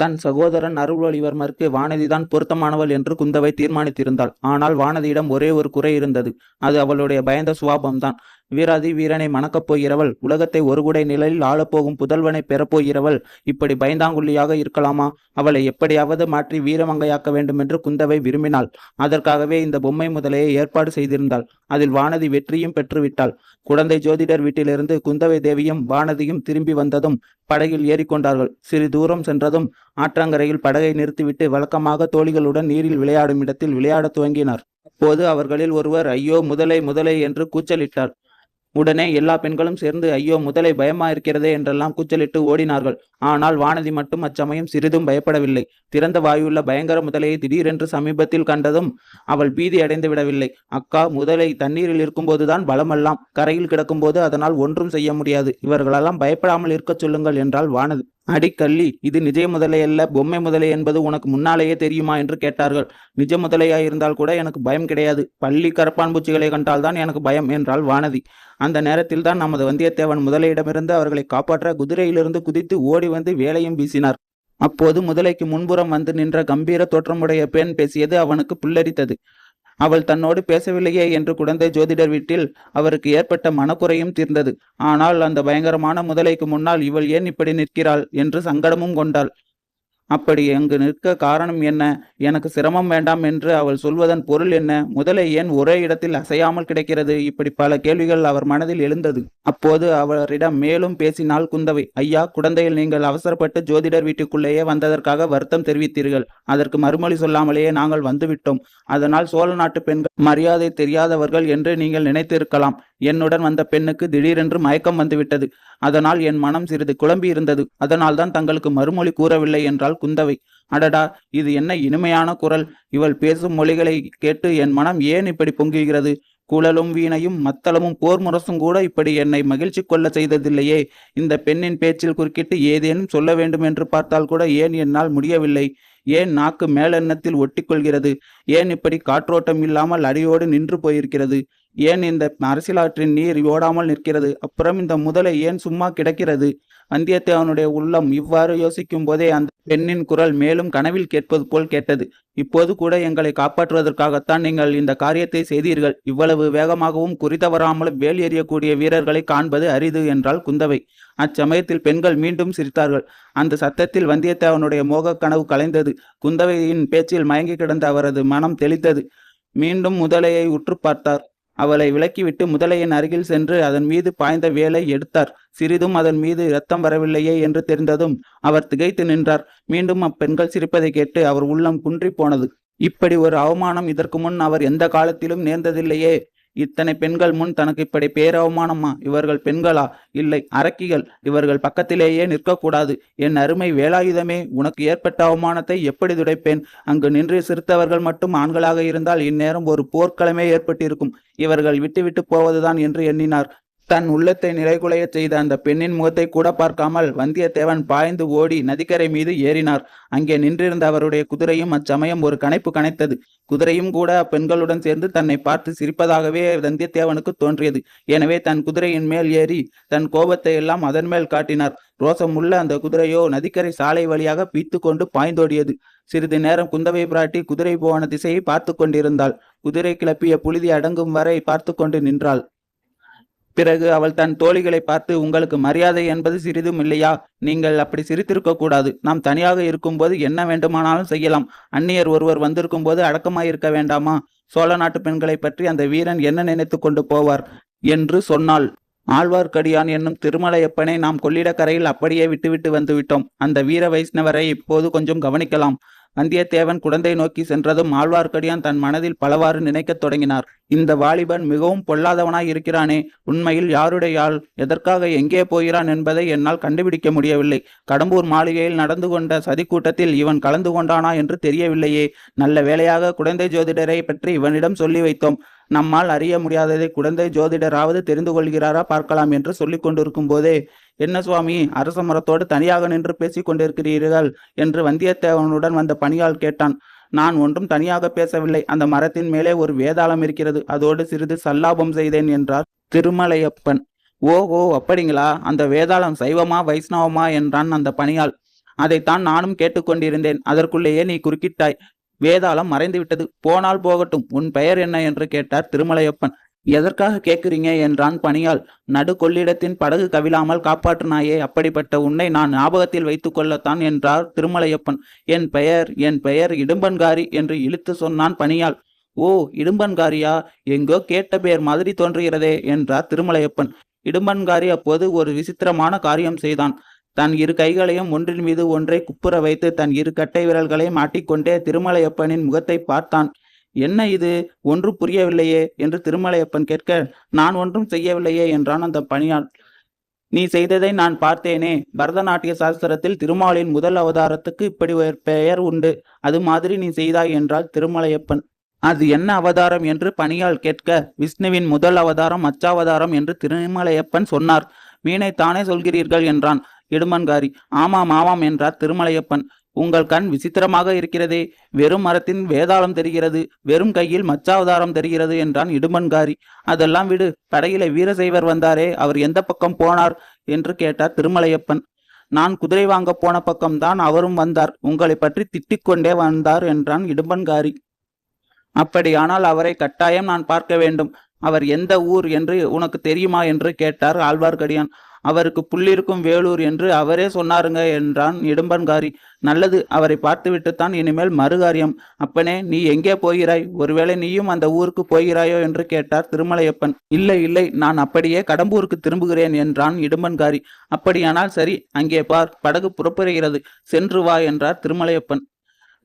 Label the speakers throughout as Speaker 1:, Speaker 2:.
Speaker 1: தன் சகோதரன் அருள்வழிவர்மருக்கு வானதிதான் பொருத்தமானவள் என்று குந்தவை தீர்மானித்திருந்தாள் ஆனால் வானதியிடம் ஒரே ஒரு குறை இருந்தது அது அவளுடைய பயந்த சுவாபம்தான் வீராதி வீரனை மணக்கப் போகிறவள் உலகத்தை ஒருகுடை நிலையில் ஆளப்போகும் புதல்வனை பெறப்போகிறவள் இப்படி பயந்தாங்குள்ளியாக இருக்கலாமா அவளை எப்படியாவது மாற்றி வீரமங்கையாக்க வேண்டுமென்று குந்தவை விரும்பினாள் அதற்காகவே இந்த பொம்மை முதலையை ஏற்பாடு செய்திருந்தாள் அதில் வானதி வெற்றியும் பெற்றுவிட்டாள் குழந்தை ஜோதிடர் வீட்டிலிருந்து குந்தவை தேவியும் வானதியும் திரும்பி வந்ததும் படகில் ஏறிக்கொண்டார்கள் சிறு தூரம் சென்றதும் ஆற்றங்கரையில் படகை நிறுத்திவிட்டு வழக்கமாக தோழிகளுடன் நீரில் விளையாடும் இடத்தில் விளையாடத் துவங்கினார் அப்போது அவர்களில் ஒருவர் ஐயோ முதலை முதலை என்று கூச்சலிட்டார் உடனே எல்லா பெண்களும் சேர்ந்து ஐயோ முதலை பயமா இருக்கிறதே என்றெல்லாம் கூச்சலிட்டு ஓடினார்கள் ஆனால் வானதி மட்டும் அச்சமயம் சிறிதும் பயப்படவில்லை திறந்த வாயுள்ள பயங்கர முதலையை திடீரென்று சமீபத்தில் கண்டதும் அவள் பீதி அடைந்து விடவில்லை அக்கா முதலை தண்ணீரில் இருக்கும்போதுதான் பலமெல்லாம் கரையில் கிடக்கும்போது அதனால் ஒன்றும் செய்ய முடியாது இவர்களெல்லாம் பயப்படாமல் இருக்கச் சொல்லுங்கள் என்றால் வானதி அடிக்கள்ளி இது நிஜ முதலை அல்ல பொம்மை முதலை என்பது உனக்கு முன்னாலேயே தெரியுமா என்று கேட்டார்கள் நிஜ முதலையா இருந்தால் கூட எனக்கு பயம் கிடையாது பள்ளி கரப்பான் பூச்சிகளை கண்டால்தான் எனக்கு பயம் என்றால் வானதி அந்த நேரத்தில் தான் நமது வந்தியத்தேவன் முதலையிடமிருந்து அவர்களை காப்பாற்ற குதிரையிலிருந்து குதித்து ஓடி வந்து வேலையும் வீசினார் அப்போது முதலைக்கு முன்புறம் வந்து நின்ற கம்பீர தோற்றமுடைய பெண் பேசியது அவனுக்கு புல்லரித்தது அவள் தன்னோடு பேசவில்லையே என்று குழந்தை ஜோதிடர் வீட்டில் அவருக்கு ஏற்பட்ட மனக்குறையும் தீர்ந்தது ஆனால் அந்த பயங்கரமான முதலைக்கு முன்னால் இவள் ஏன் இப்படி நிற்கிறாள் என்று சங்கடமும் கொண்டாள் அப்படி அங்கு நிற்க காரணம் என்ன எனக்கு சிரமம் வேண்டாம் என்று அவள் சொல்வதன் பொருள் என்ன முதலை ஏன் ஒரே இடத்தில் அசையாமல் கிடைக்கிறது இப்படி பல கேள்விகள் அவர் மனதில் எழுந்தது அப்போது அவரிடம் மேலும் பேசினால் குந்தவை ஐயா குழந்தையில் நீங்கள் அவசரப்பட்டு ஜோதிடர் வீட்டுக்குள்ளேயே வந்ததற்காக வருத்தம் தெரிவித்தீர்கள் அதற்கு மறுமொழி சொல்லாமலேயே நாங்கள் வந்துவிட்டோம் அதனால் சோழ நாட்டு பெண்கள் மரியாதை தெரியாதவர்கள் என்று நீங்கள் நினைத்திருக்கலாம் என்னுடன் வந்த பெண்ணுக்கு திடீரென்று மயக்கம் வந்துவிட்டது அதனால் என் மனம் சிறிது குழம்பி இருந்தது அதனால்தான் தங்களுக்கு மறுமொழி கூறவில்லை என்றால் குந்தவை அடடா இது என்ன இனிமையான குரல் இவள் பேசும் மொழிகளை கேட்டு என் மனம் ஏன் இப்படி பொங்குகிறது குழலும் வீணையும் மத்தளமும் போர் முரசும் கூட இப்படி என்னை மகிழ்ச்சி கொள்ள செய்ததில்லையே இந்த பெண்ணின் பேச்சில் குறுக்கிட்டு ஏதேனும் சொல்ல வேண்டும் என்று பார்த்தால் கூட ஏன் என்னால் முடியவில்லை ஏன் நாக்கு மேலெண்ணத்தில் ஒட்டிக்கொள்கிறது ஏன் இப்படி காற்றோட்டம் இல்லாமல் அடியோடு நின்று போயிருக்கிறது ஏன் இந்த அரசியலாற்றின் நீர் ஓடாமல் நிற்கிறது அப்புறம் இந்த முதலை ஏன் சும்மா கிடக்கிறது வந்தியத்தேவனுடைய உள்ளம் இவ்வாறு யோசிக்கும் போதே அந்த பெண்ணின் குரல் மேலும் கனவில் கேட்பது போல் கேட்டது இப்போது கூட எங்களை காப்பாற்றுவதற்காகத்தான் நீங்கள் இந்த காரியத்தை செய்தீர்கள் இவ்வளவு வேகமாகவும் குறித்தவராமலும் வேல் எறியக்கூடிய வீரர்களை காண்பது அரிது என்றால் குந்தவை அச்சமயத்தில் பெண்கள் மீண்டும் சிரித்தார்கள் அந்த சத்தத்தில் வந்தியத்தேவனுடைய மோக கனவு கலைந்தது குந்தவையின் பேச்சில் மயங்கி கிடந்த அவரது மனம் தெளித்தது மீண்டும் முதலையை உற்று பார்த்தார் அவளை விலக்கிவிட்டு முதலையின் அருகில் சென்று அதன் மீது பாய்ந்த வேலை எடுத்தார் சிறிதும் அதன் மீது இரத்தம் வரவில்லையே என்று தெரிந்ததும் அவர் திகைத்து நின்றார் மீண்டும் அப்பெண்கள் சிரிப்பதை கேட்டு அவர் உள்ளம் குன்றி போனது இப்படி ஒரு அவமானம் இதற்கு முன் அவர் எந்த காலத்திலும் நேர்ந்ததில்லையே இத்தனை பெண்கள் முன் தனக்கு இப்படி பேரவமானம்மா இவர்கள் பெண்களா இல்லை அரக்கிகள் இவர்கள் பக்கத்திலேயே நிற்கக்கூடாது என் அருமை வேலாயுதமே உனக்கு ஏற்பட்ட அவமானத்தை எப்படி துடைப்பேன் அங்கு நின்று சிரித்தவர்கள் மட்டும் ஆண்களாக இருந்தால் இந்நேரம் ஒரு போர்க்களமே ஏற்பட்டிருக்கும் இவர்கள் விட்டுவிட்டு போவதுதான் என்று எண்ணினார் தன் உள்ளத்தை நிலைகுலைய செய்த அந்த பெண்ணின் முகத்தை கூட பார்க்காமல் வந்தியத்தேவன் பாய்ந்து ஓடி நதிக்கரை மீது ஏறினார் அங்கே நின்றிருந்த அவருடைய குதிரையும் அச்சமயம் ஒரு கணைப்பு கணைத்தது குதிரையும் கூட அப்பெண்களுடன் சேர்ந்து தன்னை பார்த்து சிரிப்பதாகவே வந்தியத்தேவனுக்கு தோன்றியது எனவே தன் குதிரையின் மேல் ஏறி தன் கோபத்தை எல்லாம் அதன் மேல் காட்டினார் ரோசம் உள்ள அந்த குதிரையோ நதிக்கரை சாலை வழியாக பீத்து கொண்டு பாய்ந்தோடியது சிறிது நேரம் குந்தவை பிராட்டி குதிரை போன திசையை பார்த்து கொண்டிருந்தாள் குதிரை கிளப்பிய புழுதி அடங்கும் வரை பார்த்து கொண்டு நின்றாள் பிறகு அவள் தன் தோழிகளை பார்த்து உங்களுக்கு மரியாதை என்பது சிறிதும் இல்லையா நீங்கள் அப்படி சிரித்திருக்க கூடாது நாம் தனியாக இருக்கும்போது என்ன வேண்டுமானாலும் செய்யலாம் அந்நியர் ஒருவர் வந்திருக்கும் போது அடக்கமாயிருக்க வேண்டாமா சோழ நாட்டு பெண்களை பற்றி அந்த வீரன் என்ன நினைத்து கொண்டு போவார் என்று சொன்னாள் ஆழ்வார்க்கடியான் என்னும் திருமலையப்பனை நாம் கொள்ளிடக்கரையில் அப்படியே விட்டுவிட்டு வந்துவிட்டோம் அந்த வீர வைஷ்ணவரை இப்போது கொஞ்சம் கவனிக்கலாம் வந்தியத்தேவன் குழந்தை நோக்கி சென்றதும் ஆழ்வார்க்கடியான் தன் மனதில் பலவாறு நினைக்கத் தொடங்கினார் இந்த வாலிபன் மிகவும் பொல்லாதவனாய் இருக்கிறானே உண்மையில் யாருடைய ஆள் எதற்காக எங்கே போகிறான் என்பதை என்னால் கண்டுபிடிக்க முடியவில்லை கடம்பூர் மாளிகையில் நடந்து கொண்ட சதி கூட்டத்தில் இவன் கலந்து கொண்டானா என்று தெரியவில்லையே நல்ல வேளையாக குழந்தை ஜோதிடரை பற்றி இவனிடம் சொல்லி வைத்தோம் நம்மால் அறிய முடியாததை குழந்தை ஜோதிடராவது தெரிந்து கொள்கிறாரா பார்க்கலாம் என்று சொல்லிக் கொண்டிருக்கும் போதே என்ன சுவாமி அரச மரத்தோடு தனியாக நின்று பேசிக் கொண்டிருக்கிறீர்கள் என்று வந்தியத்தேவனுடன் வந்த பணியால் கேட்டான் நான் ஒன்றும் தனியாக பேசவில்லை அந்த மரத்தின் மேலே ஒரு வேதாளம் இருக்கிறது அதோடு சிறிது சல்லாபம் செய்தேன் என்றார் திருமலையப்பன் ஓஹோ அப்படிங்களா அந்த வேதாளம் சைவமா வைஷ்ணவமா என்றான் அந்த பணியால் அதைத்தான் நானும் கேட்டுக்கொண்டிருந்தேன் அதற்குள்ளேயே நீ குறுக்கிட்டாய் வேதாளம் மறைந்து விட்டது போனால் போகட்டும் உன் பெயர் என்ன என்று கேட்டார் திருமலையப்பன் எதற்காக கேட்குறீங்க என்றான் பணியால் நடு கொள்ளிடத்தின் படகு கவிழாமல் காப்பாற்றினாயே அப்படிப்பட்ட உன்னை நான் ஞாபகத்தில் வைத்து கொள்ளத்தான் என்றார் திருமலையப்பன் என் பெயர் என் பெயர் இடும்பன்காரி என்று இழுத்து சொன்னான் பணியால் ஓ இடும்பன்காரியா எங்கோ கேட்ட பெயர் மாதிரி தோன்றுகிறதே என்றார் திருமலையப்பன் இடும்பன்காரி அப்போது ஒரு விசித்திரமான காரியம் செய்தான் தன் இரு கைகளையும் ஒன்றின் மீது ஒன்றை குப்புற வைத்து தன் இரு கட்டை விரல்களையும் மாட்டிக்கொண்டே திருமலையப்பனின் முகத்தை பார்த்தான் என்ன இது ஒன்றும் புரியவில்லையே என்று திருமலையப்பன் கேட்க நான் ஒன்றும் செய்யவில்லையே என்றான் அந்த பணியாள் நீ செய்ததை நான் பார்த்தேனே பரதநாட்டிய சாஸ்திரத்தில் திருமாலின் முதல் அவதாரத்துக்கு இப்படி ஒரு பெயர் உண்டு அது மாதிரி நீ செய்தாய் என்றால் திருமலையப்பன் அது என்ன அவதாரம் என்று பணியால் கேட்க விஷ்ணுவின் முதல் அவதாரம் அச்சாவதாரம் என்று திருமலையப்பன் சொன்னார் மீனை தானே சொல்கிறீர்கள் என்றான் இடுமன்காரி ஆமாம் ஆமாம் என்றார் திருமலையப்பன் உங்கள் கண் விசித்திரமாக இருக்கிறதே வெறும் மரத்தின் வேதாளம் தெரிகிறது வெறும் கையில் மச்சாவதாரம் தெரிகிறது என்றான் இடுமன்காரி அதெல்லாம் விடு படையில வீரசைவர் வந்தாரே அவர் எந்த பக்கம் போனார் என்று கேட்டார் திருமலையப்பன் நான் குதிரை வாங்க போன பக்கம்தான் அவரும் வந்தார் உங்களை பற்றி திட்டிக்கொண்டே வந்தார் என்றான் இடும்பன்காரி அப்படியானால் அவரை கட்டாயம் நான் பார்க்க வேண்டும் அவர் எந்த ஊர் என்று உனக்கு தெரியுமா என்று கேட்டார் ஆழ்வார்க்கடியான் அவருக்கு புள்ளிருக்கும் வேலூர் என்று அவரே சொன்னாருங்க என்றான் இடும்பன்காரி நல்லது அவரை பார்த்துவிட்டுத்தான் இனிமேல் மறுகாரியம் அப்பனே நீ எங்கே போகிறாய் ஒருவேளை நீயும் அந்த ஊருக்கு போகிறாயோ என்று கேட்டார் திருமலையப்பன் இல்லை இல்லை நான் அப்படியே கடம்பூருக்கு திரும்புகிறேன் என்றான் இடும்பன்காரி அப்படியானால் சரி அங்கே பார் படகு புறப்படுகிறது சென்று வா என்றார் திருமலையப்பன்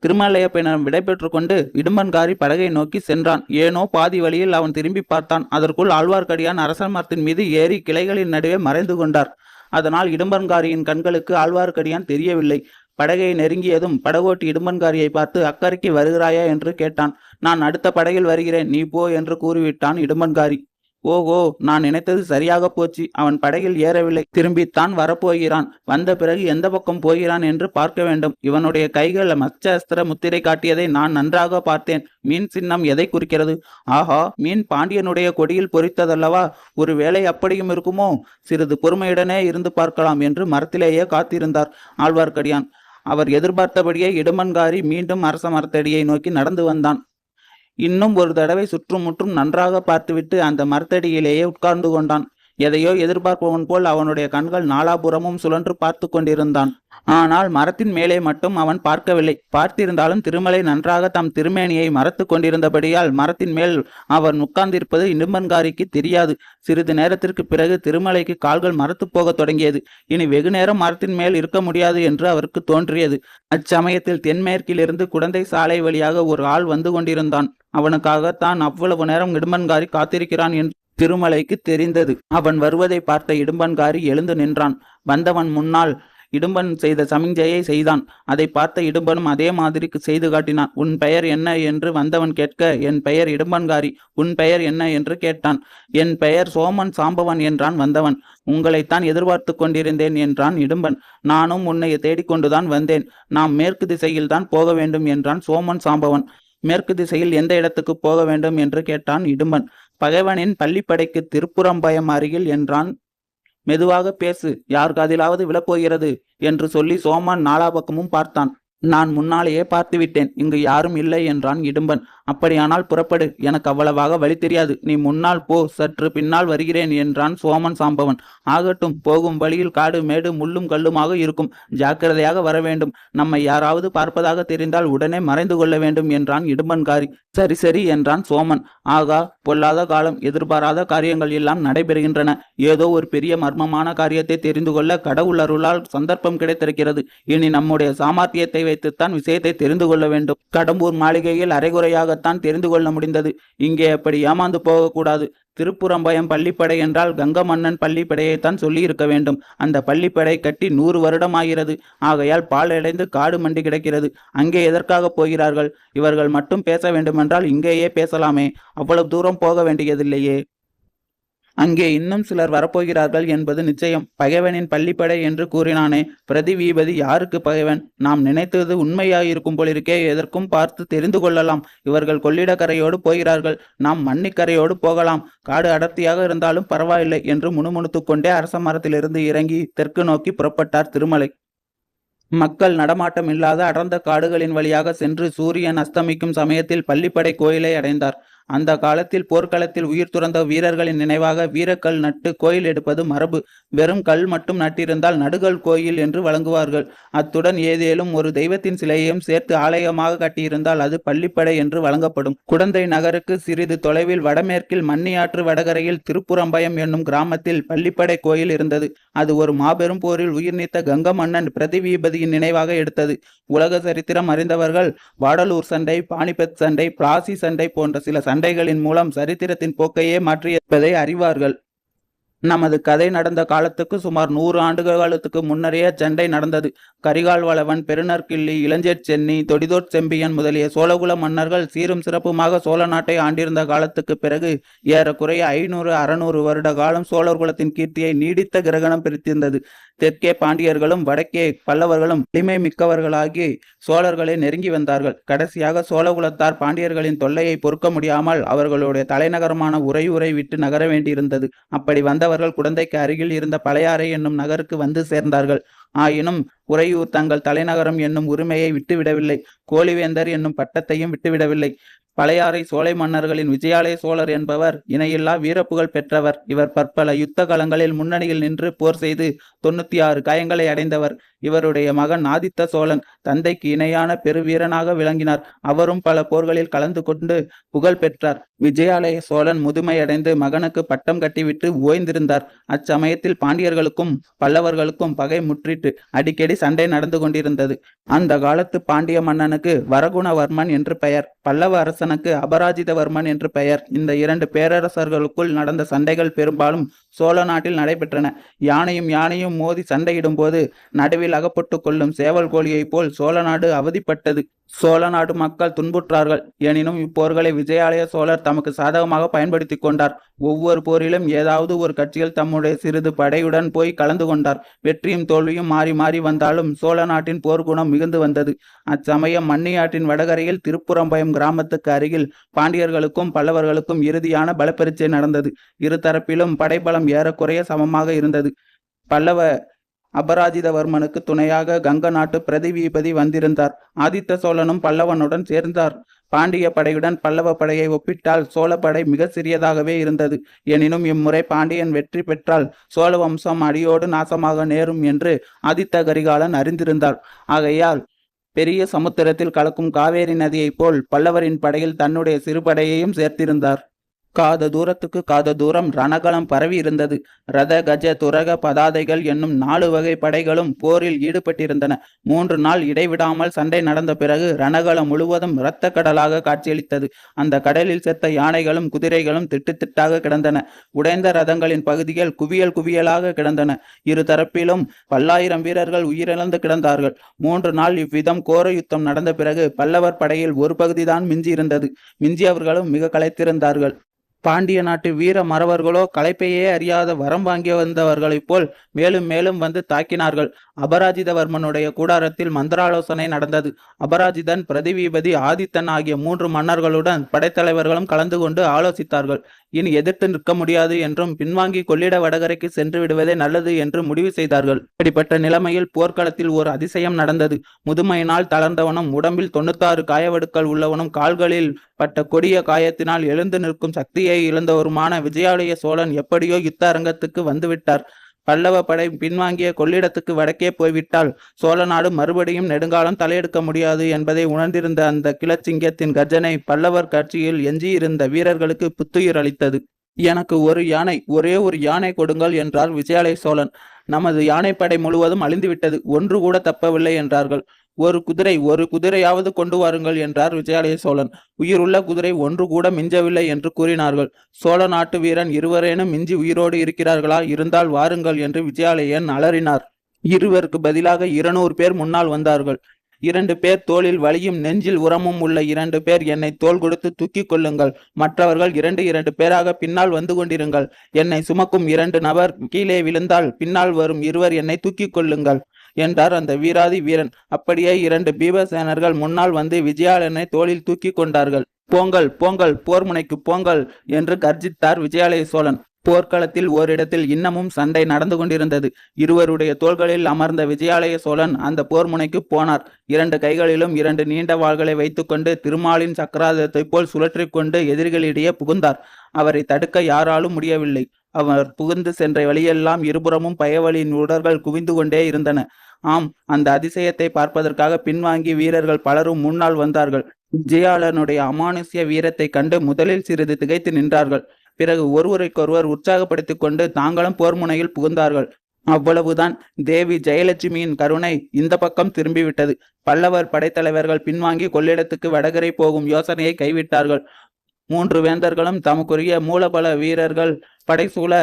Speaker 1: திருமலையப்பனிடம் விடைபெற்று கொண்டு இடும்பன்காரி படகை நோக்கி சென்றான் ஏனோ பாதி வழியில் அவன் திரும்பி பார்த்தான் அதற்குள் ஆழ்வார்க்கடியான் அரச மீது ஏறி கிளைகளின் நடுவே மறைந்து கொண்டார் அதனால் இடும்பன்காரியின் கண்களுக்கு ஆழ்வார்க்கடியான் தெரியவில்லை படகை நெருங்கியதும் படகோட்டி இடும்பன்காரியை பார்த்து அக்கறைக்கு வருகிறாயா என்று கேட்டான் நான் அடுத்த படகில் வருகிறேன் நீ போ என்று கூறிவிட்டான் இடும்பன்காரி ஓஹோ நான் நினைத்தது சரியாக போச்சு அவன் படகில் ஏறவில்லை திரும்பித்தான் வரப்போகிறான் வந்த பிறகு எந்த பக்கம் போகிறான் என்று பார்க்க வேண்டும் இவனுடைய கைகள் மச்சஸ்திர முத்திரை காட்டியதை நான் நன்றாக பார்த்தேன் மீன் சின்னம் எதை குறிக்கிறது ஆஹா மீன் பாண்டியனுடைய கொடியில் பொறித்ததல்லவா ஒரு வேலை அப்படியும் இருக்குமோ சிறிது பொறுமையுடனே இருந்து பார்க்கலாம் என்று மரத்திலேயே காத்திருந்தார் ஆழ்வார்க்கடியான் அவர் எதிர்பார்த்தபடியே இடுமன்காரி மீண்டும் அரச மரத்தடியை நோக்கி நடந்து வந்தான் இன்னும் ஒரு தடவை சுற்றும் முற்றும் நன்றாக பார்த்துவிட்டு அந்த மரத்தடியிலேயே உட்கார்ந்து கொண்டான் எதையோ எதிர்பார்ப்பவன் போல் அவனுடைய கண்கள் நாலாபுறமும் சுழன்று பார்த்து கொண்டிருந்தான் ஆனால் மரத்தின் மேலே மட்டும் அவன் பார்க்கவில்லை பார்த்திருந்தாலும் திருமலை நன்றாக தம் திருமேனியை மறத்து கொண்டிருந்தபடியால் மரத்தின் மேல் அவன் உட்கார்ந்திருப்பது இடும்பன்காரிக்கு தெரியாது சிறிது நேரத்திற்கு பிறகு திருமலைக்கு கால்கள் மரத்து போக தொடங்கியது இனி வெகு நேரம் மரத்தின் மேல் இருக்க முடியாது என்று அவருக்கு தோன்றியது அச்சமயத்தில் தென்மேற்கிலிருந்து குழந்தை சாலை வழியாக ஒரு ஆள் வந்து கொண்டிருந்தான் அவனுக்காக தான் அவ்வளவு நேரம் இடுமன்காரி காத்திருக்கிறான் என்று திருமலைக்கு தெரிந்தது அவன் வருவதை பார்த்த இடும்பன்காரி எழுந்து நின்றான் வந்தவன் முன்னால் இடும்பன் செய்த சமிஞ்சையை செய்தான் அதை பார்த்த இடும்பனும் அதே மாதிரி செய்து காட்டினான் உன் பெயர் என்ன என்று வந்தவன் கேட்க என் பெயர் இடும்பன்காரி உன் பெயர் என்ன என்று கேட்டான் என் பெயர் சோமன் சாம்பவன் என்றான் வந்தவன் உங்களைத்தான் எதிர்பார்த்து கொண்டிருந்தேன் என்றான் இடும்பன் நானும் உன்னை தேடிக்கொண்டுதான் வந்தேன் நாம் மேற்கு திசையில்தான் போக வேண்டும் என்றான் சோமன் சாம்பவன் மேற்கு திசையில் எந்த இடத்துக்கு போக வேண்டும் என்று கேட்டான் இடும்பன் பகைவனின் பள்ளிப்படைக்கு திருப்புறம்பயம் அருகில் என்றான் மெதுவாக பேசு யார் காதிலாவது விழப்போகிறது என்று சொல்லி சோமான் நாலா பக்கமும் பார்த்தான் நான் முன்னாலேயே பார்த்துவிட்டேன் இங்கு யாரும் இல்லை என்றான் இடும்பன் அப்படியானால் புறப்படு எனக்கு அவ்வளவாக வழி தெரியாது நீ முன்னால் போ சற்று பின்னால் வருகிறேன் என்றான் சோமன் சாம்பவன் ஆகட்டும் போகும் வழியில் காடு மேடு முள்ளும் கல்லுமாக இருக்கும் ஜாக்கிரதையாக வர வேண்டும் நம்மை யாராவது பார்ப்பதாக தெரிந்தால் உடனே மறைந்து கொள்ள வேண்டும் என்றான் இடும்பன்காரி சரி சரி என்றான் சோமன் ஆகா பொல்லாத காலம் எதிர்பாராத காரியங்கள் எல்லாம் நடைபெறுகின்றன ஏதோ ஒரு பெரிய மர்மமான காரியத்தை தெரிந்து கொள்ள கடவுள் அருளால் சந்தர்ப்பம் கிடைத்திருக்கிறது இனி நம்முடைய சாமர்த்தியத்தை வைத்துத்தான் விஷயத்தை தெரிந்து கொள்ள வேண்டும் கடம்பூர் மாளிகையில் அரைகுறையாக மூலமாகத்தான் தெரிந்து கொள்ள முடிந்தது இங்கே அப்படி ஏமாந்து போகக்கூடாது திருப்புறம்பயம் பள்ளிப்படை என்றால் கங்க மன்னன் பள்ளிப்படையைத்தான் சொல்லியிருக்க வேண்டும் அந்த பள்ளிப்படை கட்டி நூறு வருடமாகிறது ஆகையால் பால் அடைந்து காடு மண்டி கிடக்கிறது அங்கே எதற்காக போகிறார்கள் இவர்கள் மட்டும் பேச வேண்டுமென்றால் இங்கேயே பேசலாமே அவ்வளவு தூரம் போக வேண்டியதில்லையே அங்கே இன்னும் சிலர் வரப்போகிறார்கள் என்பது நிச்சயம் பகைவனின் பள்ளிப்படை என்று கூறினானே பிரதிவீபதி யாருக்கு பகைவன் நாம் நினைத்தது உண்மையாயிருக்கும் போலிருக்கே எதற்கும் பார்த்து தெரிந்து கொள்ளலாம் இவர்கள் கொள்ளிடக்கரையோடு போகிறார்கள் நாம் மண்ணிக்கரையோடு போகலாம் காடு அடர்த்தியாக இருந்தாலும் பரவாயில்லை என்று முணுமுணுத்து கொண்டே அரச மரத்திலிருந்து இறங்கி தெற்கு நோக்கி புறப்பட்டார் திருமலை மக்கள் நடமாட்டம் இல்லாத அடர்ந்த காடுகளின் வழியாக சென்று சூரியன் அஸ்தமிக்கும் சமயத்தில் பள்ளிப்படை கோயிலை அடைந்தார் அந்த காலத்தில் போர்க்களத்தில் உயிர் துறந்த வீரர்களின் நினைவாக வீரக்கல் நட்டு கோயில் எடுப்பது மரபு வெறும் கல் மட்டும் நட்டிருந்தால் நடுகல் கோயில் என்று வழங்குவார்கள் அத்துடன் ஏதேனும் ஒரு தெய்வத்தின் சிலையையும் சேர்த்து ஆலயமாக கட்டியிருந்தால் அது பள்ளிப்படை என்று வழங்கப்படும் குடந்தை நகருக்கு சிறிது தொலைவில் வடமேற்கில் மன்னியாற்று வடகரையில் திருப்புறம்பயம் என்னும் கிராமத்தில் பள்ளிப்படை கோயில் இருந்தது அது ஒரு மாபெரும் போரில் உயிர் நீத்த கங்க மன்னன் பிரதிவீபதியின் நினைவாக எடுத்தது உலக சரித்திரம் அறிந்தவர்கள் வாடலூர் சண்டை பானிபத் சண்டை பிராசி சண்டை போன்ற சில சண்டைகளின் மூலம் சரித்திரத்தின் போக்கையே மாற்றியிருப்பதை அறிவார்கள் நமது கதை நடந்த காலத்துக்கு சுமார் நூறு ஆண்டுகள் காலத்துக்கு முன்னரே சண்டை நடந்தது கரிகால் வளவன் பெருநற்கிள்ளி இளஞ்சேர் சென்னி தொடிதோட் செம்பியன் முதலிய சோழகுல மன்னர்கள் சீரும் சிறப்புமாக சோழ நாட்டை ஆண்டிருந்த காலத்துக்கு பிறகு ஏறக்குறைய ஐநூறு அறுநூறு வருட காலம் சோழர் குலத்தின் கீர்த்தியை நீடித்த கிரகணம் பிரித்திருந்தது தெற்கே பாண்டியர்களும் வடக்கே பல்லவர்களும் எளிமை மிக்கவர்களாகி சோழர்களை நெருங்கி வந்தார்கள் கடைசியாக சோழகுலத்தார் பாண்டியர்களின் தொல்லையை பொறுக்க முடியாமல் அவர்களுடைய தலைநகரமான உரையுரை விட்டு நகர வேண்டியிருந்தது அப்படி வந்த வந்தவர்கள் குடந்தைக்கு அருகில் இருந்த பழையாறை என்னும் நகருக்கு வந்து சேர்ந்தார்கள் ஆயினும் உறையூர் தங்கள் தலைநகரம் என்னும் உரிமையை விட்டுவிடவில்லை கோழிவேந்தர் என்னும் பட்டத்தையும் விட்டுவிடவில்லை பழையாறை சோலை மன்னர்களின் விஜயாலய சோழர் என்பவர் இணையில்லா வீரப்புகழ் பெற்றவர் இவர் பற்பல யுத்த களங்களில் முன்னணியில் நின்று போர் செய்து தொண்ணூத்தி ஆறு காயங்களை அடைந்தவர் இவருடைய மகன் ஆதித்த சோழன் தந்தைக்கு இணையான பெருவீரனாக விளங்கினார் அவரும் பல போர்களில் கலந்து கொண்டு புகழ் பெற்றார் விஜயாலய சோழன் முதுமையடைந்து மகனுக்கு பட்டம் கட்டிவிட்டு ஓய்ந்திருந்தார் அச்சமயத்தில் பாண்டியர்களுக்கும் பல்லவர்களுக்கும் பகை முற்றிட்டு பேசிட்டு அடிக்கடி சண்டை நடந்து கொண்டிருந்தது அந்த காலத்து பாண்டிய மன்னனுக்கு வரகுணவர்மன் என்று பெயர் பல்லவ அரசனுக்கு அபராஜிதவர்மன் என்று பெயர் இந்த இரண்டு பேரரசர்களுக்குள் நடந்த சண்டைகள் பெரும்பாலும் சோழ நாட்டில் நடைபெற்றன யானையும் யானையும் மோதி சண்டையிடும் போது நடுவில் அகப்பட்டு கொள்ளும் சேவல் கோழியைப் போல் சோழ நாடு அவதிப்பட்டது சோழ நாட்டு மக்கள் துன்புற்றார்கள் எனினும் இப்போர்களை விஜயாலய சோழர் தமக்கு சாதகமாக பயன்படுத்தி கொண்டார் ஒவ்வொரு போரிலும் ஏதாவது ஒரு கட்சியில் தம்முடைய சிறிது படையுடன் போய் கலந்து கொண்டார் வெற்றியும் தோல்வியும் சமயம் மாறி மாறி வந்தாலும் சோழ நாட்டின் போர்க்குணம் மிகுந்து வந்தது அச்சமயம் மன்னியாட்டின் வடகரையில் திருப்புறம்பயம் கிராமத்துக்கு அருகில் பாண்டியர்களுக்கும் பல்லவர்களுக்கும் இறுதியான பலப்பரிச்சை நடந்தது இருதரப்பிலும் படைபலம் ஏறக்குறைய சமமாக இருந்தது பல்லவ அபராஜிதவர்மனுக்கு துணையாக கங்க நாட்டு பிரதிவீபதி வந்திருந்தார் ஆதித்த சோழனும் பல்லவனுடன் சேர்ந்தார் பாண்டிய படையுடன் பல்லவ படையை ஒப்பிட்டால் சோழப்படை மிக சிறியதாகவே இருந்தது எனினும் இம்முறை பாண்டியன் வெற்றி பெற்றால் சோழ வம்சம் அடியோடு நாசமாக நேரும் என்று ஆதித்த கரிகாலன் அறிந்திருந்தார் ஆகையால் பெரிய சமுத்திரத்தில் கலக்கும் காவேரி நதியைப் போல் பல்லவரின் படையில் தன்னுடைய சிறுபடையையும் சேர்த்திருந்தார் காத தூரத்துக்கு காத தூரம் ரணகலம் பரவி இருந்தது ரத கஜ துரக பதாதைகள் என்னும் நாலு வகை படைகளும் போரில் ஈடுபட்டிருந்தன மூன்று நாள் இடைவிடாமல் சண்டை நடந்த பிறகு ரணகலம் முழுவதும் இரத்த கடலாக காட்சியளித்தது அந்த கடலில் செத்த யானைகளும் குதிரைகளும் திட்டு திட்டாக கிடந்தன உடைந்த ரதங்களின் பகுதிகள் குவியல் குவியலாக கிடந்தன இரு தரப்பிலும் பல்லாயிரம் வீரர்கள் உயிரிழந்து கிடந்தார்கள் மூன்று நாள் இவ்விதம் கோர யுத்தம் நடந்த பிறகு பல்லவர் படையில் ஒரு பகுதிதான் மிஞ்சியிருந்தது மிஞ்சியவர்களும் மிக களைத்திருந்தார்கள் பாண்டிய நாட்டு வீர மறவர்களோ களைப்பையே அறியாத வரம் வாங்கி வந்தவர்களைப் போல் மேலும் மேலும் வந்து தாக்கினார்கள் அபராஜிதவர்மனுடைய கூடாரத்தில் மந்திராலோசனை நடந்தது அபராஜிதன் பிரதிவீபதி ஆதித்தன் ஆகிய மூன்று மன்னர்களுடன் படைத்தலைவர்களும் கலந்து கொண்டு ஆலோசித்தார்கள் இனி எதிர்த்து நிற்க முடியாது என்றும் பின்வாங்கி கொள்ளிட வடகரைக்கு சென்று விடுவதே நல்லது என்று முடிவு செய்தார்கள் இப்படிப்பட்ட நிலைமையில் போர்க்களத்தில் ஒரு அதிசயம் நடந்தது முதுமையினால் தளர்ந்தவனும் உடம்பில் தொண்ணூத்தாறு காயவடுக்கள் உள்ளவனும் கால்களில் பட்ட கொடிய காயத்தினால் எழுந்து நிற்கும் சக்தியை இழந்தவருமான விஜயாலய சோழன் எப்படியோ யுத்த அரங்கத்துக்கு வந்துவிட்டார் பல்லவ படை பின்வாங்கிய கொள்ளிடத்துக்கு வடக்கே போய்விட்டால் சோழ நாடு மறுபடியும் நெடுங்காலம் தலையெடுக்க முடியாது என்பதை உணர்ந்திருந்த அந்த கிளச்சிங்கத்தின் கர்ஜனை பல்லவர் கட்சியில் எஞ்சியிருந்த வீரர்களுக்கு புத்துயிர் அளித்தது எனக்கு ஒரு யானை ஒரே ஒரு யானை கொடுங்கள் என்றார் விஜயாலய சோழன் நமது யானைப்படை முழுவதும் அழிந்துவிட்டது ஒன்று கூட தப்பவில்லை என்றார்கள் ஒரு குதிரை ஒரு குதிரையாவது கொண்டு வாருங்கள் என்றார் விஜயாலய சோழன் உயிருள்ள குதிரை ஒன்று கூட மிஞ்சவில்லை என்று கூறினார்கள் சோழ நாட்டு வீரன் இருவரேனும் மிஞ்சி உயிரோடு இருக்கிறார்களா இருந்தால் வாருங்கள் என்று விஜயாலயன் அலறினார் இருவருக்கு பதிலாக இருநூறு பேர் முன்னால் வந்தார்கள் இரண்டு பேர் தோளில் வலியும் நெஞ்சில் உரமும் உள்ள இரண்டு பேர் என்னை தோல் கொடுத்து தூக்கி கொள்ளுங்கள் மற்றவர்கள் இரண்டு இரண்டு பேராக பின்னால் வந்து கொண்டிருங்கள் என்னை சுமக்கும் இரண்டு நபர் கீழே விழுந்தால் பின்னால் வரும் இருவர் என்னை தூக்கி கொள்ளுங்கள் என்றார் அந்த வீராதி வீரன் அப்படியே இரண்டு பீபசேனர்கள் முன்னால் வந்து விஜயாலயனை தோளில் தூக்கி கொண்டார்கள் போங்கள் போங்கள் போர் முனைக்கு போங்கள் என்று கர்ஜித்தார் விஜயாலய சோழன் போர்க்களத்தில் ஓரிடத்தில் இன்னமும் சண்டை நடந்து கொண்டிருந்தது இருவருடைய தோள்களில் அமர்ந்த விஜயாலய சோழன் அந்த போர் முனைக்கு போனார் இரண்டு கைகளிலும் இரண்டு நீண்ட வாள்களை வைத்துக்கொண்டு திருமாலின் சக்கராதத்தை போல் சுழற்றி கொண்டு எதிரிகளிடையே புகுந்தார் அவரை தடுக்க யாராலும் முடியவில்லை அவர் புகுந்து சென்ற வழியெல்லாம் இருபுறமும் பயவழியின் உடர்கள் குவிந்து கொண்டே இருந்தன ஆம் அந்த அதிசயத்தை பார்ப்பதற்காக பின்வாங்கி வீரர்கள் பலரும் முன்னால் வந்தார்கள் விஜயாளனுடைய அமானுஷ்ய வீரத்தை கண்டு முதலில் சிறிது திகைத்து நின்றார்கள் பிறகு ஒருவருக்கொருவர் உற்சாகப்படுத்திக் கொண்டு தாங்களும் போர் முனையில் புகுந்தார்கள் அவ்வளவுதான் தேவி ஜெயலட்சுமியின் கருணை இந்த பக்கம் திரும்பிவிட்டது பல்லவர் படைத்தலைவர்கள் பின்வாங்கி கொள்ளிடத்துக்கு வடகரை போகும் யோசனையை கைவிட்டார்கள் மூன்று வேந்தர்களும் தமக்குரிய மூலபல வீரர்கள் படைசூழ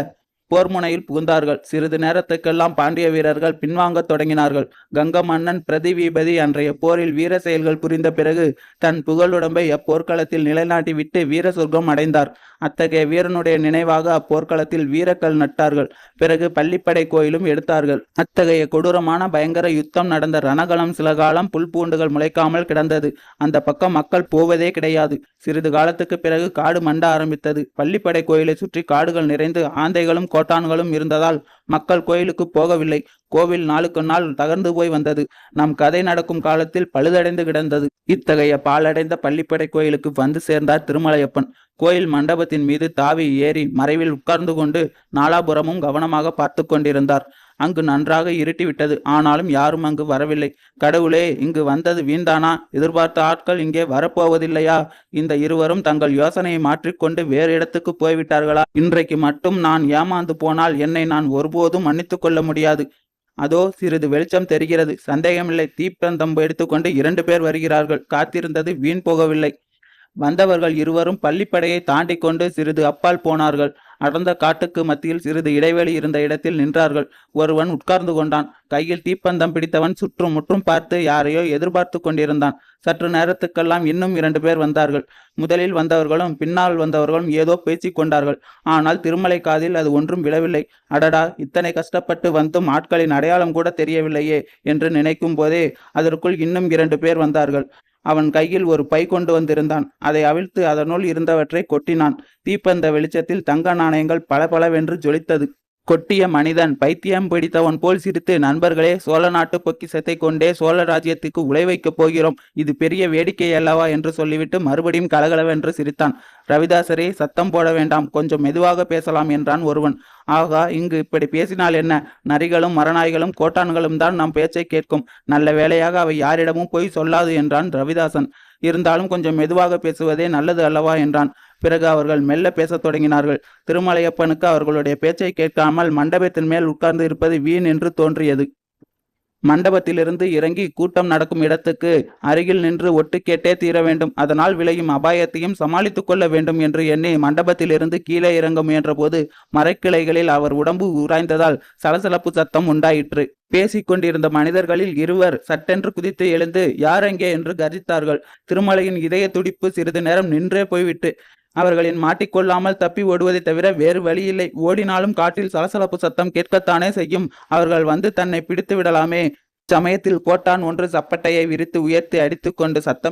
Speaker 1: போர்முனையில் புகுந்தார்கள் சிறிது நேரத்துக்கெல்லாம் பாண்டிய வீரர்கள் பின்வாங்கத் தொடங்கினார்கள் கங்க மன்னன் பிரதிவீபதி அன்றைய போரில் வீர செயல்கள் புரிந்த பிறகு தன் புகழுடம்பை அப்போர்க்களத்தில் நிலைநாட்டிவிட்டு வீர சொர்க்கம் அடைந்தார் அத்தகைய வீரனுடைய நினைவாக அப்போர்க்களத்தில் வீரக்கள் நட்டார்கள் பிறகு பள்ளிப்படை கோயிலும் எடுத்தார்கள் அத்தகைய கொடூரமான பயங்கர யுத்தம் நடந்த ரணகலம் சில காலம் புல்பூண்டுகள் முளைக்காமல் கிடந்தது அந்த பக்கம் மக்கள் போவதே கிடையாது சிறிது காலத்துக்கு பிறகு காடு மண்ட ஆரம்பித்தது பள்ளிப்படை கோயிலை சுற்றி காடுகள் நிறைந்து ஆந்தைகளும் தோட்டான்களும் இருந்ததால் மக்கள் கோயிலுக்கு போகவில்லை கோவில் நாளுக்கு நாள் தகர்ந்து போய் வந்தது நம் கதை நடக்கும் காலத்தில் பழுதடைந்து கிடந்தது இத்தகைய பாலடைந்த பள்ளிப்படை கோயிலுக்கு வந்து சேர்ந்தார் திருமலையப்பன் கோயில் மண்டபத்தின் மீது தாவி ஏறி மறைவில் உட்கார்ந்து கொண்டு நாலாபுரமும் கவனமாக பார்த்து கொண்டிருந்தார் அங்கு நன்றாக இருட்டிவிட்டது ஆனாலும் யாரும் அங்கு வரவில்லை கடவுளே இங்கு வந்தது வீண்தானா எதிர்பார்த்த ஆட்கள் இங்கே வரப்போவதில்லையா இந்த இருவரும் தங்கள் யோசனையை மாற்றிக்கொண்டு வேறு இடத்துக்கு போய்விட்டார்களா இன்றைக்கு மட்டும் நான் ஏமாந்து போனால் என்னை நான் ஒருபோதும் மன்னித்துக் கொள்ள முடியாது அதோ சிறிது வெளிச்சம் தெரிகிறது சந்தேகமில்லை தீப்பந்தம் எடுத்துக்கொண்டு இரண்டு பேர் வருகிறார்கள் காத்திருந்தது வீண் போகவில்லை வந்தவர்கள் இருவரும் பள்ளிப்படையை தாண்டி கொண்டு சிறிது அப்பால் போனார்கள் அடர்ந்த காட்டுக்கு மத்தியில் சிறிது இடைவெளி இருந்த இடத்தில் நின்றார்கள் ஒருவன் உட்கார்ந்து கொண்டான் கையில் தீப்பந்தம் பிடித்தவன் சுற்றும் முற்றும் பார்த்து யாரையோ எதிர்பார்த்து கொண்டிருந்தான் சற்று நேரத்துக்கெல்லாம் இன்னும் இரண்டு பேர் வந்தார்கள் முதலில் வந்தவர்களும் பின்னால் வந்தவர்களும் ஏதோ பேசி கொண்டார்கள் ஆனால் திருமலை காதில் அது ஒன்றும் விழவில்லை அடடா இத்தனை கஷ்டப்பட்டு வந்தும் ஆட்களின் அடையாளம் கூட தெரியவில்லையே என்று நினைக்கும் போதே அதற்குள் இன்னும் இரண்டு பேர் வந்தார்கள் அவன் கையில் ஒரு பை கொண்டு வந்திருந்தான் அதை அவிழ்த்து அதனுள் இருந்தவற்றை கொட்டினான் தீப்பந்த வெளிச்சத்தில் தங்க நாணயங்கள் பளபளவென்று ஜொலித்தது கொட்டிய மனிதன் பைத்தியம் பிடித்தவன் போல் சிரித்து நண்பர்களே சோழ நாட்டு பொக்கிசத்தை கொண்டே சோழ ராஜ்யத்துக்கு உழை வைக்கப் போகிறோம் இது பெரிய வேடிக்கை அல்லவா என்று சொல்லிவிட்டு மறுபடியும் கலகலவென்று சிரித்தான் ரவிதாசரே சத்தம் போட வேண்டாம் கொஞ்சம் மெதுவாக பேசலாம் என்றான் ஒருவன் ஆகா இங்கு இப்படி பேசினால் என்ன நரிகளும் மரநாய்களும் கோட்டான்களும் தான் நம் பேச்சை கேட்கும் நல்ல வேளையாக அவை யாரிடமும் போய் சொல்லாது என்றான் ரவிதாசன் இருந்தாலும் கொஞ்சம் மெதுவாக பேசுவதே நல்லது அல்லவா என்றான் பிறகு அவர்கள் மெல்ல பேசத் தொடங்கினார்கள் திருமலையப்பனுக்கு அவர்களுடைய பேச்சை கேட்காமல் மண்டபத்தின் மேல் உட்கார்ந்து இருப்பது வீண் என்று தோன்றியது மண்டபத்திலிருந்து இறங்கி கூட்டம் நடக்கும் இடத்துக்கு அருகில் நின்று ஒட்டு கேட்டே தீர வேண்டும் அதனால் விளையும் அபாயத்தையும் சமாளித்துக் கொள்ள வேண்டும் என்று எண்ணி மண்டபத்திலிருந்து கீழே இறங்க முயன்றபோது மரக்கிளைகளில் அவர் உடம்பு உராய்ந்ததால் சலசலப்பு சத்தம் உண்டாயிற்று பேசிக்கொண்டிருந்த மனிதர்களில் இருவர் சட்டென்று குதித்து எழுந்து யார் அங்கே என்று கர்ஜித்தார்கள் திருமலையின் இதய துடிப்பு சிறிது நேரம் நின்றே போய்விட்டு அவர்களின் மாட்டிக்கொள்ளாமல் தப்பி ஓடுவதை தவிர வேறு வழியில்லை ஓடினாலும் காற்றில் சலசலப்பு சத்தம் கேட்கத்தானே செய்யும் அவர்கள் வந்து தன்னை பிடித்து விடலாமே சமயத்தில் கோட்டான் ஒன்று சப்பட்டையை விரித்து உயர்த்தி அடித்துக்கொண்டு சத்தம்